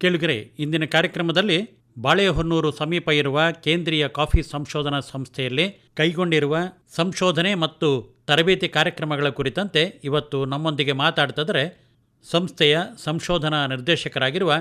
ಕೇಳುಗರೆ, ಇಂದಿನ ಕಾರ್ಯಕ್ರಮದಲ್ಲಿ ಬಾಳೆಹೊನ್ನೂರು ಸಮೀಪ ಇರುವ ಕೇಂದ್ರೀಯ ಕಾಫಿ ಸಂಶೋಧನಾ ಸಂಸ್ಥೆಯಲ್ಲಿ ಕೈಗೊಂಡಿರುವ ಸಂಶೋಧನೆ ಮತ್ತು ತರಬೇತಿ ಕಾರ್ಯಕ್ರಮಗಳ ಕುರಿತಂತೆ ಇವತ್ತು ನಮ್ಮೊಂದಿಗೆ ಮಾತಾಡ್ತಿದ್ರೆ ಸಂಸ್ಥೆಯ ಸಂಶೋಧನಾ ನಿರ್ದೇಶಕರಾಗಿರುವ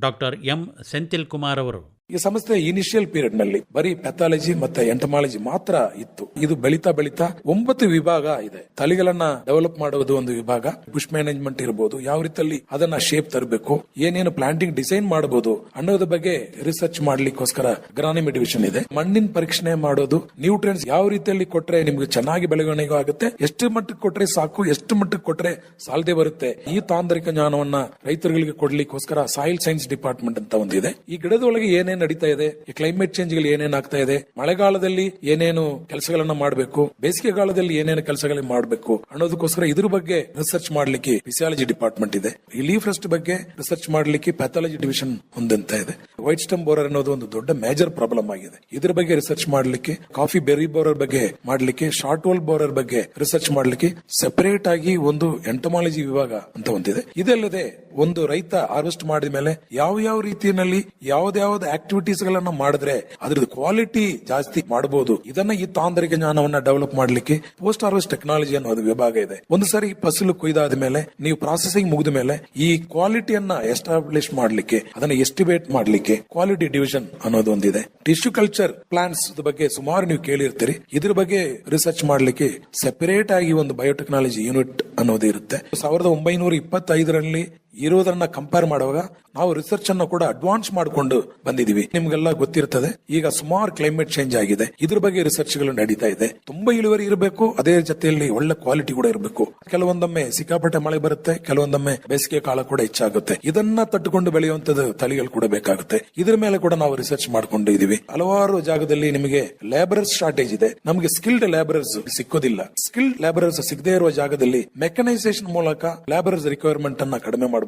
ಡಾಕ್ಟರ್ ಎಂ. ಸೆಂಥಿಲ್ ಕುಮಾರ್ ಅವರು. ಈ ಸಂಸ್ಥೆ ಇನಿಷಿಯಲ್ ಪೀರಿಯಡ್ನಲ್ಲಿ ಬರೀ ಪೆಥಾಲಜಿ ಮತ್ತೆ ಎಂಟಮಾಲಜಿ ಮಾತ್ರ ಇತ್ತು. ಇದು ಬೆಳಿತಾ ಬೆಳಿತಾ ಒಂಬತ್ತು ವಿಭಾಗ ಇದೆ. ತಳಿಗಳನ್ನ ಡೆವಲಪ್ ಮಾಡುವುದು ಒಂದು ವಿಭಾಗ. ಬುಷ್ ಮ್ಯಾನೇಜ್ಮೆಂಟ್ ಇರಬಹುದು ಯಾವ ರೀತಿಯಲ್ಲಿ ಅದನ್ನ ಶೇಪ್ ತರಬೇಕು, ಏನೇನು ಪ್ಲಾಂಟಿಂಗ್ ಡಿಸೈನ್ ಮಾಡಬಹುದು ಅನ್ನೋದ್ರ ಬಗ್ಗೆ ರಿಸರ್ಚ್ ಮಾಡ್ಲಿಕ್ಕೋಸ್ಕರ ಗ್ರಾನಿಮಿ ಡಿವಿಷನ್ ಇದೆ. ಮಣ್ಣಿನ ಪರೀಕ್ಷಣೆ ಮಾಡೋದು ನ್ಯೂಟ್ರಿಯನ್ಸ್ ಯಾವ ರೀತಿಯಲ್ಲಿ ಕೊಟ್ರೆ ನಿಮ್ಗೆ ಚೆನ್ನಾಗಿ ಬೆಳವಣಿಗೆ ಆಗುತ್ತೆ, ಎಷ್ಟು ಮಟ್ಟಕ್ಕೆ ಕೊಟ್ರೆ ಸಾಕು, ಎಷ್ಟು ಮಟ್ಟಕ್ಕೆ ಕೊಟ್ರೆ ಸಾಲದೆ ಬರುತ್ತೆ, ಈ ತಾಂತ್ರಿಕ ಜ್ಞಾನವನ್ನ ರೈತರುಗಳಿಗೆ ಕೊಡ್ಲಿಕ್ಕೋಸ್ಕರ ಸಾಯಿಲ್ ಸೈನ್ಸ್ ಡಿಪಾರ್ಟ್ಮೆಂಟ್ ಅಂತ ಒಂದಿದೆ. ಈ ಗಿಡದೊಳಗೆ ಏನೇನ್ ನಡೀತಾ ಇದೆ, ಈ ಕ್ಲೈಮೇಟ್ ಚೇಂಜ್ಗಳು ಏನೇನ್ ಆಗ್ತಾ ಇದೆ, ಮಳೆಗಾಲದಲ್ಲಿ ಏನೇನು ಕೆಲಸಗಳನ್ನ ಮಾಡಬೇಕು ಬೇಸಿಗೆಗಾಲದಲ್ಲಿ ಏನೇನು ಕೆಲಸಗಳನ್ನ ಮಾಡಬೇಕು ಅನ್ನೋದಕ್ಕೋಸ್ಕರ ಇದ್ರ ಬಗ್ಗೆ ರಿಸರ್ಚ್ ಮಾಡ್ಲಿಕ್ಕೆ ಫಿಸಿಯಾಲಜಿ ಡಿಪಾರ್ಟ್ಮೆಂಟ್ ಇದೆ. ಈ ಲೀಫ್ ರಸ್ಟ್ ಬಗ್ಗೆ ರಿಸರ್ಚ್ ಮಾಡ್ಲಿಕ್ಕೆ ಪ್ಯಾಥಾಲಜಿ ಡಿವಿಷನ್ ಹೊಂದಂತ ಇದೆ. ವೈಟ್ ಸ್ಟಮ್ ಬೋರರ್ ಅನ್ನೋದು ಒಂದು ದೊಡ್ಡ ಮೇಜರ್ ಪ್ರಾಬ್ಲಮ್ ಆಗಿದೆ. ಇದ್ರ ಬಗ್ಗೆ ರಿಸರ್ಚ್ ಮಾಡ್ಲಿಕ್ಕೆ ಕಾಫಿ ಬೆರಿ ಬೋರರ್ ಬಗ್ಗೆ ಮಾಡ್ಲಿಕ್ಕೆ ಶಾರ್ಟ್ ಹೋಲ್ ಬೋರರ್ ಬಗ್ಗೆ ರಿಸರ್ಚ್ ಮಾಡ್ಲಿಕ್ಕೆ ಸೆಪರೇಟ್ ಆಗಿ ಒಂದು ಎಂಟಮಾಲಜಿ ವಿಭಾಗ ಅಂತ ಒಂದಿದೆ. ಇದಲ್ಲದೆ ಒಂದು ರೈತ ಹಾರ್ವೆಸ್ಟ್ ಮಾಡಿದ ಮೇಲೆ ಯಾವ ಯಾವ ರೀತಿಯಲ್ಲಿ ಯಾವ್ದಾವ್ದು ಆಕ್ಟಿವಿಟೀಸ್ ಗಳನ್ನ ಮಾಡಿದ್ರೆ ಅದ್ರದ್ದು ಕ್ವಾಲಿಟಿ ಜಾಸ್ತಿ ಮಾಡಬಹುದು ಇದನ್ನ ಈ ತಾಂತ್ರಿಕ ಜ್ಞಾನವನ್ನ ಡೆವಲಪ್ ಮಾಡ್ಲಿಕ್ಕೆ ಪೋಸ್ಟ್ ಹಾರ್ವೆಸ್ಟ್ ಟೆಕ್ನಾಲಜಿ ಅನ್ನೋದು ವಿಭಾಗ ಇದೆ. ಒಂದು ಸಾರಿ ಫಸಲು ಕೊಯ್ದಾದ ಮೇಲೆ, ನೀವು ಪ್ರಾಸೆಸಿಂಗ್ ಮುಗಿದ ಮೇಲೆ ಈ ಕ್ವಾಲಿಟಿಯನ್ನ ಎಸ್ಟಾಬ್ಲಿಷ್ ಮಾಡಲಿಕ್ಕೆ, ಅದನ್ನ ಎಸ್ಟಿಮೇಟ್ ಮಾಡಲಿಕ್ಕೆ ಕ್ವಾಲಿಟಿ ಡಿವಿಷನ್ ಅನ್ನೋದು ಒಂದಿದೆ. ಟಿಶ್ಯೂ ಕಲ್ಚರ್ ಪ್ಲಾಂಟ್ಸ್ ಬಗ್ಗೆ ಸುಮಾರು ನೀವು ಕೇಳಿರ್ತೀರಿ. ಇದ್ರ ಬಗ್ಗೆ ರಿಸರ್ಚ್ ಮಾಡಲಿಕ್ಕೆ ಸೆಪರೇಟ್ ಆಗಿ ಒಂದು ಬಯೋಟೆಕ್ನಾಲಜಿ ಯೂನಿಟ್ ಅನ್ನೋದು ಇರುತ್ತೆ. ಸಾವಿರದ ಒಂಬೈನೂರ ಇಪ್ಪತ್ತೈದರಲ್ಲಿ ಇರೋದನ್ನ ಕಂಪೇರ್ ಮಾಡುವಾಗ ನಾವು ರಿಸರ್ಚ್ ಅನ್ನು ಕೂಡ ಅಡ್ವಾನ್ಸ್ ಮಾಡಿಕೊಂಡು ಬಂದಿದೀವಿ. ನಿಮ್ಗೆಲ್ಲ ಗೊತ್ತಿರ್ತದೆ, ಈಗ ಸುಮಾರು ಕ್ಲೈಮೇಟ್ ಚೇಂಜ್ ಆಗಿದೆ. ಇದ್ರ ಬಗ್ಗೆ ರಿಸರ್ಚ್ಗಳು ನಡೀತಾ ಇದೆ. ತುಂಬಾ ಇಳುವರಿ ಇರಬೇಕು, ಅದೇ ಜೊತೆಯಲ್ಲಿ ಒಳ್ಳೆ ಕ್ವಾಲಿಟಿ ಕೂಡ ಇರಬೇಕು. ಕೆಲವೊಂದೊಮ್ಮೆ ಸಿಕ್ಕಾಪಟ್ಟೆ ಮಳೆ ಬರುತ್ತೆ, ಕೆಲವೊಂದೊಮ್ಮೆ ಬೇಸಿಗೆ ಕಾಲ ಕೂಡ ಹೆಚ್ಚಾಗುತ್ತೆ. ಇದನ್ನ ತಟ್ಟುಕೊಂಡು ಬೆಳೆಯುವಂತದ್ದು ತಳಿಗಳು ಕೂಡ ಬೇಕಾಗುತ್ತೆ. ಇದ್ರ ಮೇಲೆ ಕೂಡ ನಾವು ರಿಸರ್ಚ್ ಮಾಡ್ಕೊಂಡು ಇದೀವಿ. ಹಲವಾರು ಜಾಗದಲ್ಲಿ ನಿಮಗೆ ಲೇಬರರ್ಸ್ ಶಾರ್ಟೇಜ್ ಇದೆ. ನಮಗೆ ಸ್ಕಿಲ್ಡ್ ಲೇಬರರ್ಸ್ ಸಿಕ್ಕೋದಿಲ್ಲ. ಸ್ಕಿಲ್ಡ್ ಲೇಬರರ್ಸ್ ಸಿಗದೇ ಇರುವ ಜಾಗದಲ್ಲಿ ಮೆಕನೈಸೇಷನ್ ಮೂಲಕ ಲೇಬರರ್ಸ್ ರಿಕ್ವೈರ್ಮೆಂಟ್ ಅನ್ನ ಕಡಿಮೆ ಮಾಡಬಹುದಾ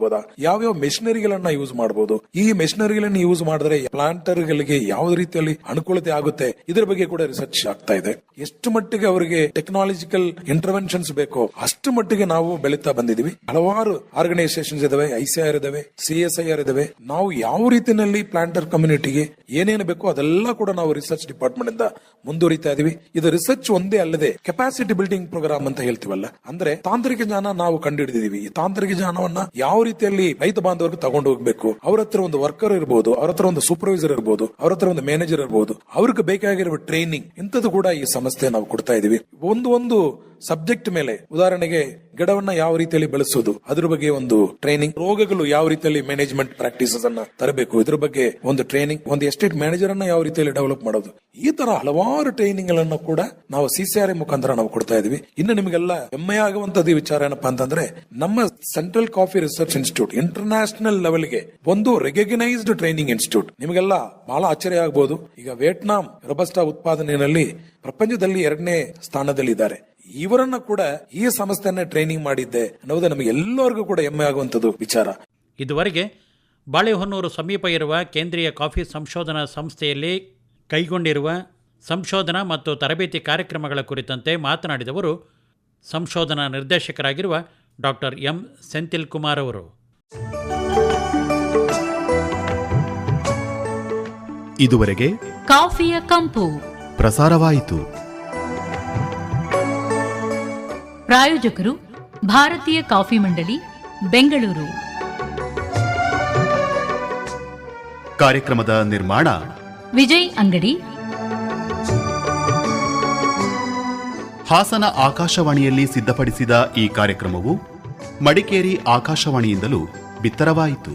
ಯಾವ್ಯಾವ ಮೆಷಿನರಿಗಳನ್ನ ಯೂಸ್ ಮಾಡಬಹುದು ಈ ಮೆಷಿನರಿಗಳನ್ನ ಯೂಸ್ ಮಾಡಿದ್ರೆ ಪ್ಲಾಂಟರ್ ಗಳಿಗೆ ಯಾವ ರೀತಿಯಲ್ಲಿ ಅನುಕೂಲತೆ ಆಗುತ್ತೆ? ಇದರ ಬಗ್ಗೆ ಕೂಡ ರಿಸರ್ಚ್ ಆಗ್ತಾ ಇದೆ. ಎಷ್ಟು ಮಟ್ಟಿಗೆ ಅವರಿಗೆ ಟೆಕ್ನಾಲಜಿಕಲ್ ಇಂಟರ್ವೆನ್ಷನ್ಸ್ ಬೇಕೋ ಅಷ್ಟು ಮಟ್ಟಿಗೆ ನಾವು ಬೆಳೀತಾ ಬಂದಿದೀವಿ. ಹಲವಾರು ಆರ್ಗನೈಸೇಷನ್ಸ್ ಇದಾವೆ ಐಸಿಆರ್ ಇದಾವೆ ಸಿಎಸ್ಐಆರ್ ಇದಾವೆ. ನಾವು ಯಾವ ರೀತಿಯಲ್ಲಿ ಪ್ಲಾಂಟರ್ ಕಮ್ಯುನಿಟಿಗೆ ಏನೇನು ಬೇಕೋ ಅದೆಲ್ಲ ಕೂಡ ನಾವು ರಿಸರ್ಚ್ ಡಿಪಾರ್ಟ್ಮೆಂಟ್ ಇಂದ ಮುಂದುವರಿತಾ ಇದೀವಿ. ಇದು ರಿಸರ್ಚ್ ಒಂದೇ ಅಲ್ಲದೆ ಕೆಪಾಸಿಟಿ ಬಿಲ್ಡಿಂಗ್ ಪ್ರೋಗ್ರಾಮ್ ಅಂತ ಹೇಳ್ತೀವಲ್ಲ, ಅಂದ್ರೆ ತಾಂತ್ರಿಕ ಜ್ಞಾನ ನಾವು ಕಂಡುಹಿಡಿದಿದೀವಿ. ಈ ತಾಂತ್ರಿಕ ಜ್ಞಾನವನ್ನ ಯಾವ ರೀತಿಯಲ್ಲಿ ರೈತ ಬಾಂಧವರಿಗೆ ತಗೊಂಡು ಹೋಗ್ಬೇಕು. ಅವ್ರ ಹತ್ರ ಒಂದು ವರ್ಕರ್ ಇರಬಹುದು ಅವ್ರ ಹತ್ರ ಒಂದು ಸೂಪರ್ವೈಸರ್ ಇರಬಹುದು ಅವ್ರ ಹತ್ರ ಒಂದು ಮ್ಯಾನೇಜರ್ ಇರಬಹುದು ಅವ್ರಿಗೆ ಬೇಕಾಗಿರುವ ಟ್ರೈನಿಂಗ್ ಇಂಥದ್ದು ಕೂಡ ಈ ಸಂಸ್ಥೆ ನಾವು ಕೊಡ್ತಾ ಇದೀವಿ. ಒಂದು ಒಂದು ಸಬ್ಜೆಕ್ಟ್ ಮೇಲೆ ಉದಾಹರಣೆಗೆ ಗಿಡವನ್ನ ಯಾವ ರೀತಿಯಲ್ಲಿ ಬೆಳೆಸೋದು ಅದ್ರ ಬಗ್ಗೆ ಒಂದು ಟ್ರೈನಿಂಗ್ ರೋಗಗಳು ಯಾವ ರೀತಿಯಲ್ಲಿ ಮ್ಯಾನೇಜ್ಮೆಂಟ್ ಪ್ರಾಕ್ಟೀಸಸ್ ಅನ್ನ ತರಬೇಕು, ಇದ್ರ ಬಗ್ಗೆ ಒಂದು ಟ್ರೈನಿಂಗ್ ಒಂದು ಎಸ್ಟೇಟ್ ಮ್ಯಾನೇಜರ್ ಅನ್ನ ಯಾವ ರೀತಿಯಲ್ಲಿ ಡೆವಲಪ್ ಮಾಡೋದು. ಈ ತರ ಹಲವಾರು ಟ್ರೈನಿಂಗ್ಗಳನ್ನು ಕೂಡ ನಾವು ಸಿಸಿಆರ್ ಮುಖಾಂತರ ನಾವು ಕೊಡ್ತಾ ಇದೀವಿ. ಇನ್ನು ನಿಮಗೆಲ್ಲ ಹೆಮ್ಮೆ ಆಗುವಂತದ್ದು ವಿಚಾರ ಏನಪ್ಪ ಅಂತಂದ್ರೆ, ನಮ್ಮ central coffee research institute international ಲೆವೆಲ್ಗೆ ಒಂದು ರೆಕಗ್ನೈಸ್ಡ್ ಟ್ರೈನಿಂಗ್ ಇನ್ಸ್ಟಿಟ್ಯೂಟ್ ನಿಮಗೆಲ್ಲ ಬಹಳ ಆಶ್ಚರ್ಯ ಆಗಬಹುದು ಈಗ ವಿಯೆಟ್ನಾಂ ರಬಸ್ಟಾ ಉತ್ಪಾದನೆಯಲ್ಲಿ ಪ್ರಪಂಚದಲ್ಲಿ ಎರಡನೇ ಸ್ಥಾನದಲ್ಲಿದ್ದಾರೆ. ಇವರನ್ನ ಕೂಡ ಈ ಸಂಸ್ಥೆಯನ್ನ ಟ್ರೈನಿಂಗ್ ಮಾಡಿದ್ದೆ ಅನ್ನೋದು ನಮಗೆ ಎಲ್ಲರಿಗೂ ಕೂಡ ಹೆಮ್ಮೆ ಆಗುವಂಥದ್ದು ವಿಚಾರ. ಇದುವರೆಗೆ ಬಾಳೆಹೊನ್ನೂರು ಸಮೀಪ ಇರುವ ಕೇಂದ್ರೀಯ ಕಾಫಿ ಸಂಶೋಧನಾ ಸಂಸ್ಥೆಯಲ್ಲಿ ಕೈಗೊಂಡಿರುವ ಸಂಶೋಧನಾ ಮತ್ತು ತರಬೇತಿ ಕಾರ್ಯಕ್ರಮಗಳ ಕುರಿತಂತೆ ಮಾತನಾಡಿದವರು ಸಂಶೋಧನಾ ನಿರ್ದೇಶಕರಾಗಿರುವ ಡಾಕ್ಟರ್ ಎಂ ಸೆಂಥಿಲ್ ಕುಮಾರ್ ಅವರು. ಇದುವರೆಗೆ ಕಾಫಿಯ ಕಂಪು. ಪ್ರಸಾರವಾಯಿತು. ಪ್ರಾಯೋಜಕರು ಭಾರತೀಯ ಕಾಫಿ ಮಂಡಳಿ ಬೆಂಗಳೂರು. ಕಾರ್ಯಕ್ರಮದ ನಿರ್ಮಾಣ ವಿಜಯ್ ಅಂಗಡಿ. ಹಾಸನ ಆಕಾಶವಾಣಿಯಲ್ಲಿ ಸಿದ್ಧಪಡಿಸಿದ ಈ ಕಾರ್ಯಕ್ರಮವು ಮಡಿಕೇರಿ ಆಕಾಶವಾಣಿಯಿಂದಲೂ ಬಿತ್ತರವಾಯಿತು.